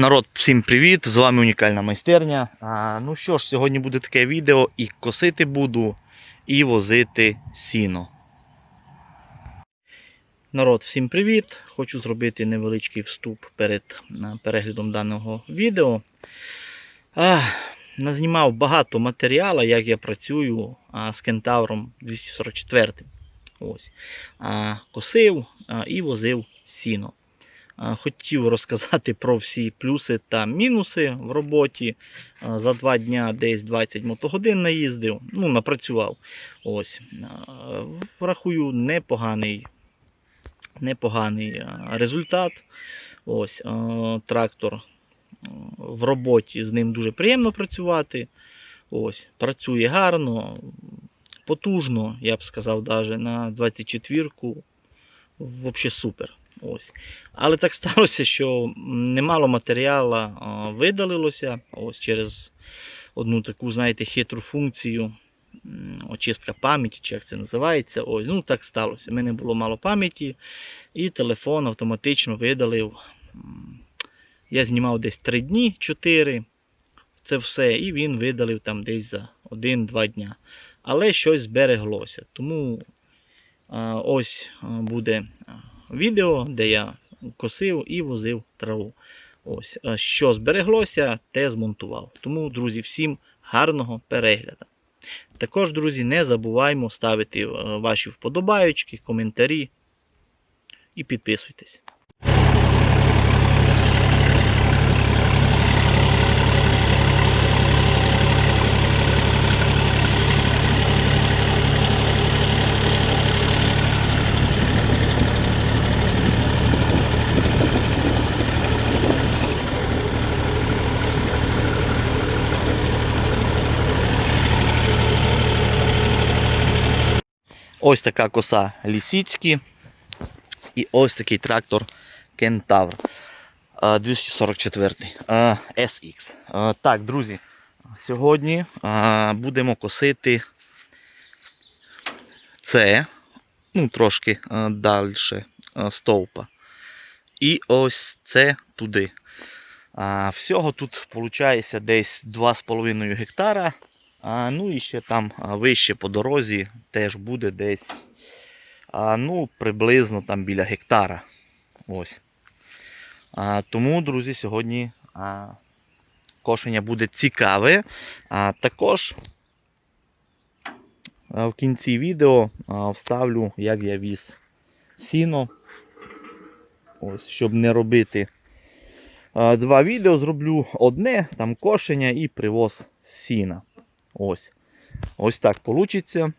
Народ, всім привіт! З вами унікальна майстерня. А, ну що ж, сьогодні буде таке відео і косити буду, і возити сіно. Народ, всім привіт! Хочу зробити невеличкий вступ перед переглядом даного відео. А, назнімав багато матеріалу, як я працюю а, з кентавром 244. Ось. А, косив а, і возив сіно. Хотів розказати про всі плюси та мінуси в роботі. За два дня десь 20 мотогодин наїздив, ну, напрацював. Ось. Рахую, непоганий, непоганий результат. Ось, трактор в роботі з ним дуже приємно працювати. Ось, працює гарно, потужно, я б сказав, навіть на 24-ку. Взагалі супер. Ось. Але так сталося, що немало матеріалу видалилося ось через одну таку, знаєте, хитру функцію. Очистка пам'яті, чи як це називається. Ось, ну так сталося. У мене було мало пам'яті, і телефон автоматично видалив. Я знімав десь 3 дні, 4. Це все, і він видалив там десь за 1-2 дня. Але щось збереглося. Тому ось буде відео, де я косив і возив траву. Ось, що збереглося, те змонтував. Тому, друзі, всім гарного перегляду. Також, друзі, не забуваймо ставити е, ваші вподобайочки, коментарі і підписуйтесь. Ось така коса Лісіцькі. І ось такий трактор Кентавр. е, 244 е, SX. Так, друзі, сьогодні будемо косити це, ну, трошки далі стовпа. І ось це туди. Всього тут виходить десь 2,5 гектара. А, ну і ще там вище по дорозі теж буде десь а, ну, приблизно там біля гектара. Ось. А, тому, друзі, сьогодні а, кошення буде цікаве. А, також в кінці відео вставлю, як я віз сіно. Ось, щоб не робити два відео, зроблю одне, там кошення і привоз сіна. Ось. Ось так вийде.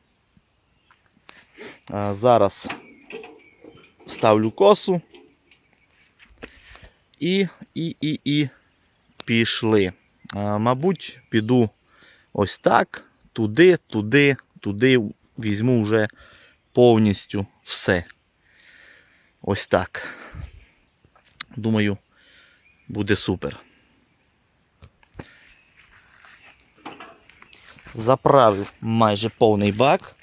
Зараз ставлю косу. І, і, і, і пішли. Мабуть, піду ось так, туди, туди, туди візьму вже повністю все. Ось так. Думаю, буде супер. Заправив майже повний бак.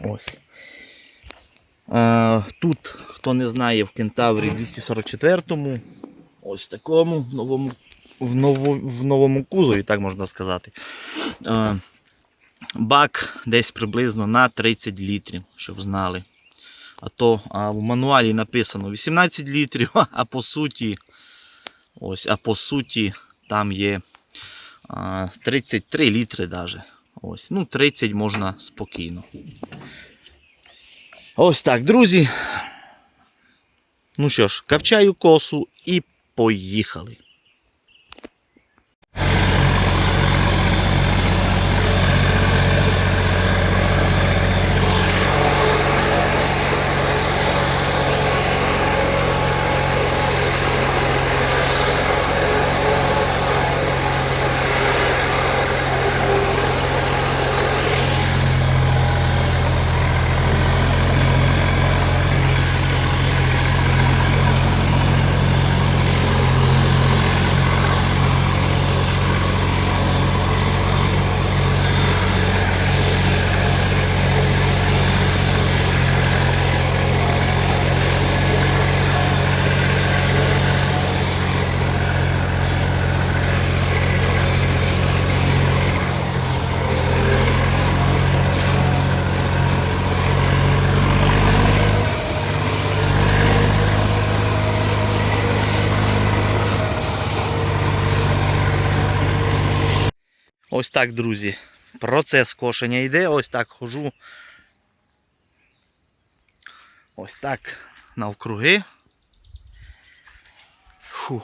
Ось. Е, Тут, хто не знає, в Кентаврі 244-му, ось такому в новому, в, новому кузові, так можна сказати. Бак десь приблизно на 30 літрів, щоб знали. А то а в мануалі написано 18 літрів, а по суті, ось, а по суті, там є а, 33 літри даже. Ось, ну 30 можна спокійно. Ось так, друзі. Ну що ж, капчаю косу і поїхали. Ось так, друзі. Процес кошення йде, ось так хожу. Ось так навкруги. Фу.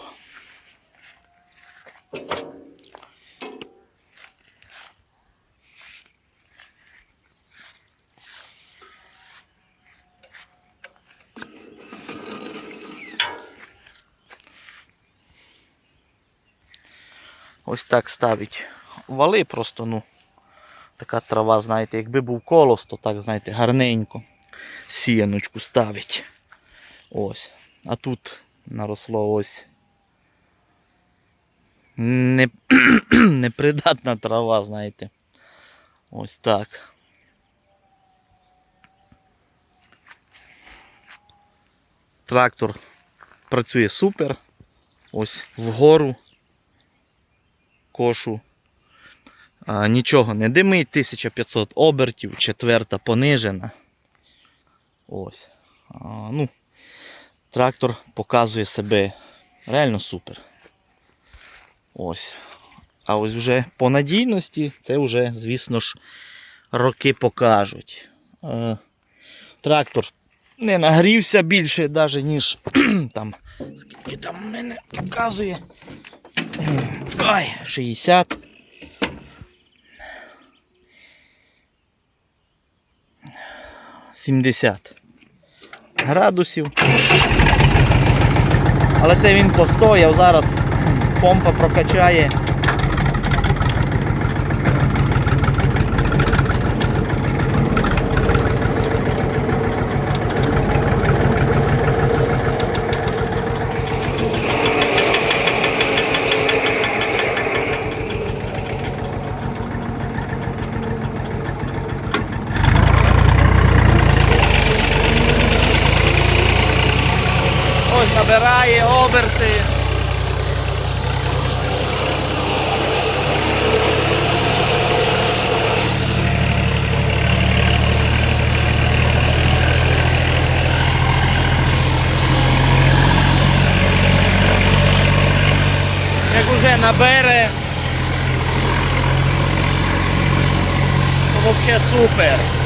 Ось так ставить вали просто, ну, така трава, знаєте, якби був колос, то так, знаєте, гарненько сіяночку ставить. Ось. А тут наросло ось не, непридатна трава, знаєте. Ось так. Трактор працює супер. Ось вгору кошу. А, нічого не димить, 1500 обертів, четверта понижена. Ось. А, ну, трактор показує себе реально супер. Ось. А ось вже по надійності це вже, звісно ж, роки покажуть. Е, трактор не нагрівся більше, навіть ніж там, скільки там мене показує. Ай, 60. Сімдесят градусів. Але це він постояв, зараз помпа прокачає. Ось набирає оберти. Як уже набере, взагалі супер.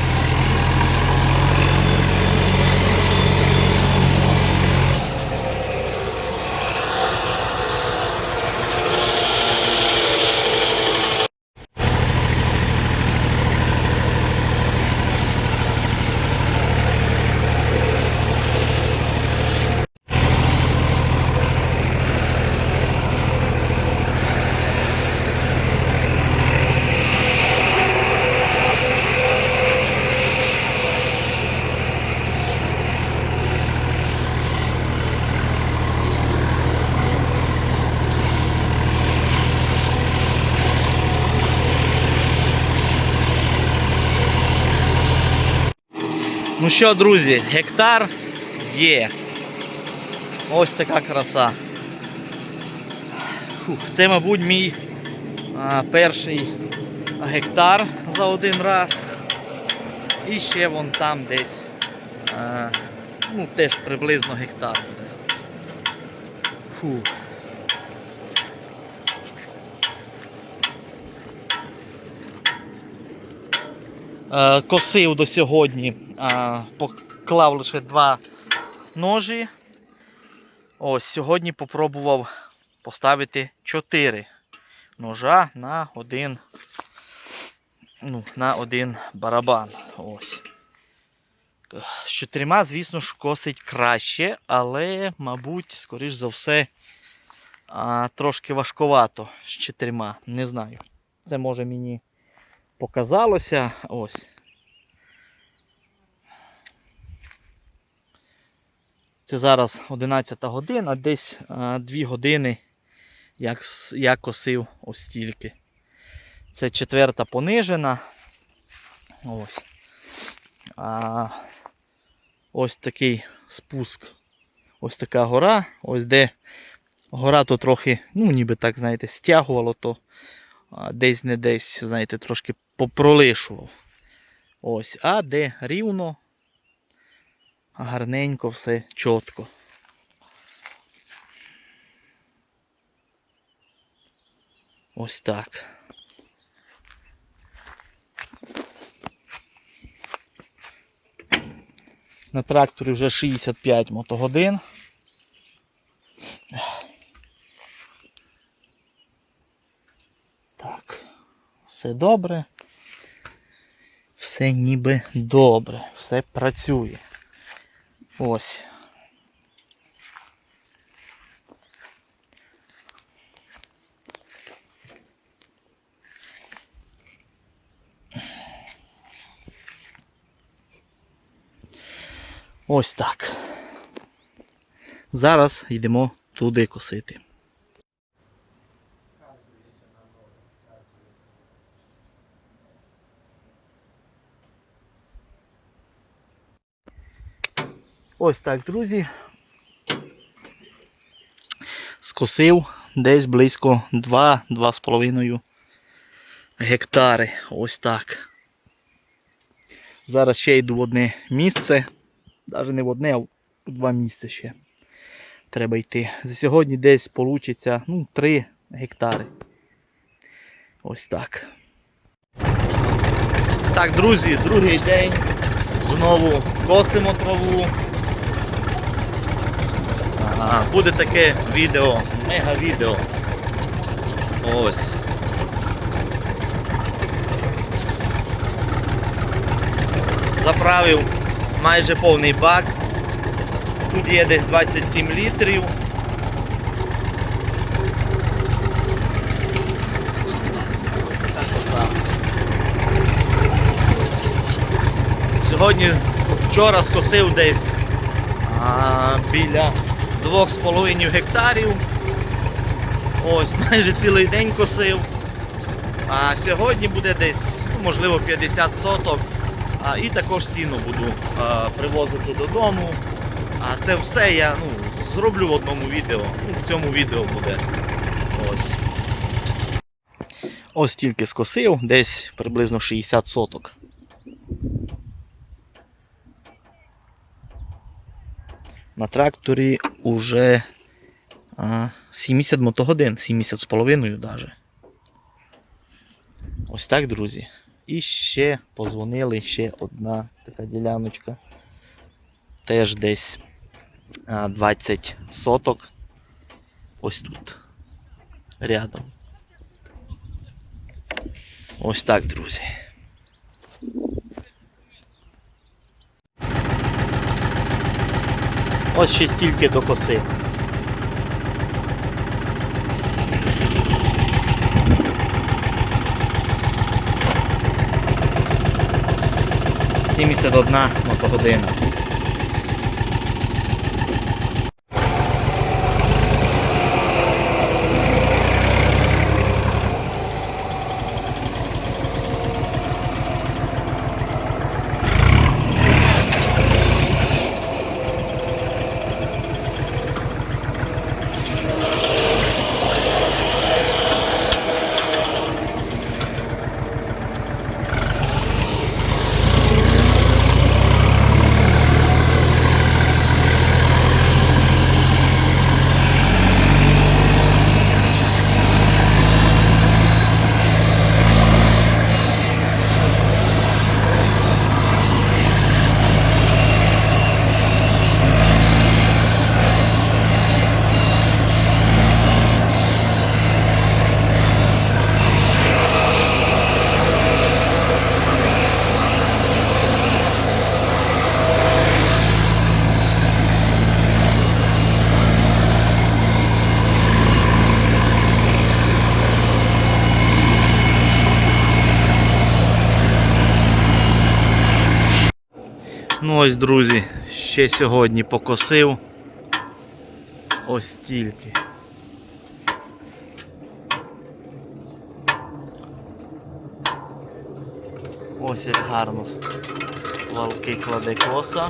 Ну що, друзі, гектар є. Ось така краса. Фух, це, мабуть, мій а, перший гектар за один раз. І ще вон там десь. А, ну, теж приблизно гектар. Фух. Косив до сьогодні, е, поклав лише два ножі. Ось сьогодні попробував поставити 4 ножа на один, ну, на один барабан. Ось. З чотирма, звісно ж, косить краще, але, мабуть, скоріш за все, а, трошки важковато з чотирма. Не знаю. Це може мені показалося. Ось. Це зараз 11 година, десь 2 години як, я косив ось стільки. Це четверта понижена. Ось. А, ось такий спуск. Ось така гора. Ось де гора то трохи, ну ніби так, знаєте, стягувало, то десь не десь, знаєте, трошки попролишував. Ось, А де рівно, гарненько все чітко. Ось так. На тракторі вже 65 мотогодин. Все добре. Все ніби добре, все працює. Ось. Ось так. Зараз йдемо туди косити. Ось так, друзі. Скосив десь близько 2-2,5 гектари. Ось так. Зараз ще йду в одне місце. Навіть не в одне, а в два місця ще. Треба йти. За сьогодні десь вийде ну, 3 гектари. Ось так. Так, друзі, другий день. Знову косимо траву. Ага, буде таке відео, мега відео. Ось. Заправив майже повний бак. Тут є десь 27 літрів. Сьогодні, вчора скосив десь а, біля 2,5 гектарів. Ось, майже цілий день косив. А сьогодні буде десь, ну, можливо, 50 соток. А, і також сіно буду а, привозити додому. А це все я ну, зроблю в одному відео. Ну, в цьому відео буде. Ось. Ось тільки скосив, десь приблизно 60 соток. На тракторі уже а, 70 мотогодин, 70 з половиною навіть. Ось так, друзі. І ще позвонили, ще одна така діляночка. Теж десь 20 соток. Ось тут. Рядом. Ось так, друзі. Ось ще стільки до коси. Сімдесят одна мотогодина. Ну ось, друзі, ще сьогодні покосив. Ось стільки. Ось як гарно валки кладе коса.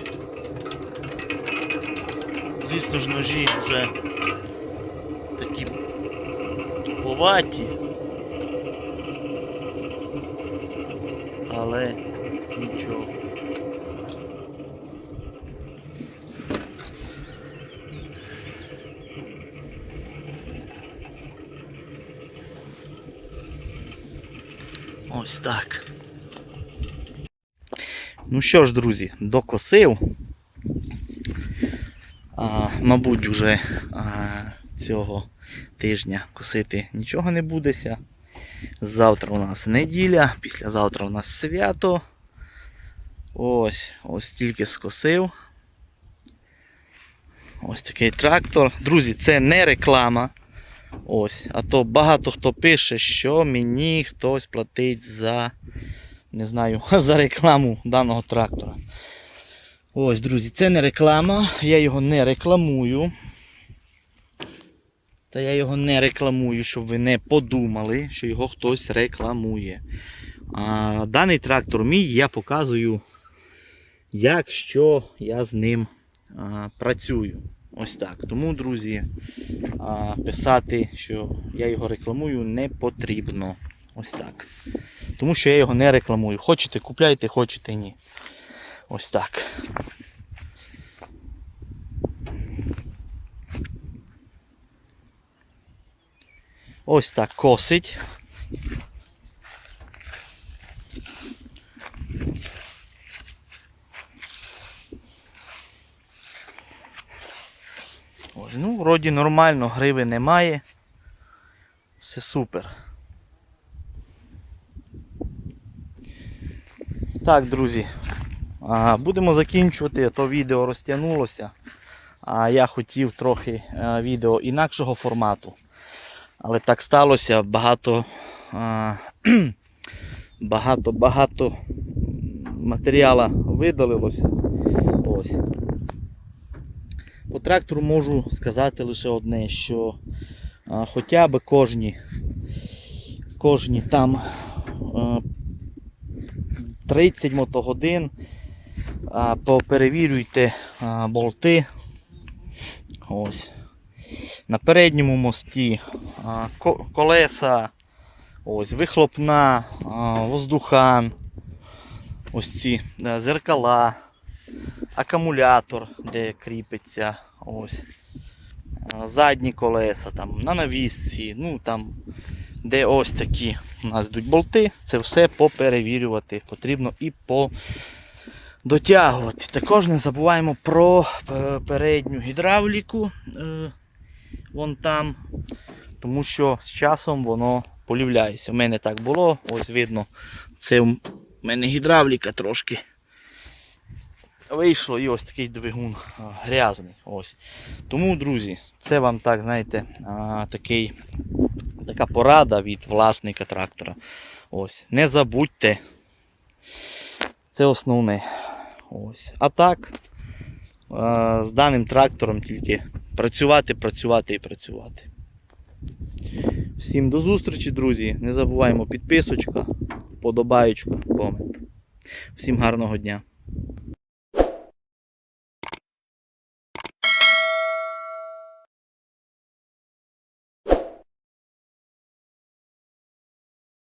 Звісно ж ножі вже такі туповаті. Але нічого. Ось так. Ну що ж, друзі, докосив. мабуть, вже а, цього тижня косити нічого не будеся. Завтра у нас неділя, післязавтра у нас свято. Ось, ось тільки скосив. Ось такий трактор. Друзі, це не реклама. Ось, а то багато хто пише, що мені хтось платить за, не знаю, за рекламу даного трактора. Ось, друзі, це не реклама, я його не рекламую. Та я його не рекламую, щоб ви не подумали, що його хтось рекламує. А, даний трактор мій я показую, як що я з ним а, працюю. Ось так. Тому, друзі, писати, що я його рекламую, не потрібно. Ось так. Тому що я його не рекламую. Хочете, купляйте, хочете ні. Ось так. Ось так косить. Ось, ну, вроді нормально, гриви немає. Все супер. Так, друзі. Будемо закінчувати, то відео розтягнулося. А я хотів трохи відео інакшого формату. Але так сталося, багато багато багато матеріалу видалилося. Ось. По трактору можу сказати лише одне, що а, хоча б кожні, кожні там а, 30 мотогодин а, поперевірюйте а, болти. Ось. На передньому мості а, ко- колеса, ось, вихлопна, а, воздухан, ось ці да, зеркала, акумулятор, де кріпиться, ось, задні колеса, там, на навісці, ну там, де ось такі у нас йдуть болти, це все поперевірювати потрібно і по дотягувати. Також не забуваємо про е, передню гідравліку. е, Вон там, тому що з часом воно полівляється. У мене так було, ось видно, це в мене гідравліка трошки вийшло і ось такий двигун грязний. Ось. Тому, друзі, це вам так, знаєте, такий, така порада від власника трактора. Ось. Не забудьте. Це основне. Ось. А так, з даним трактором тільки працювати, працювати і працювати. Всім до зустрічі, друзі. Не забуваємо підписочка, подобаючка, комент. Всім гарного дня.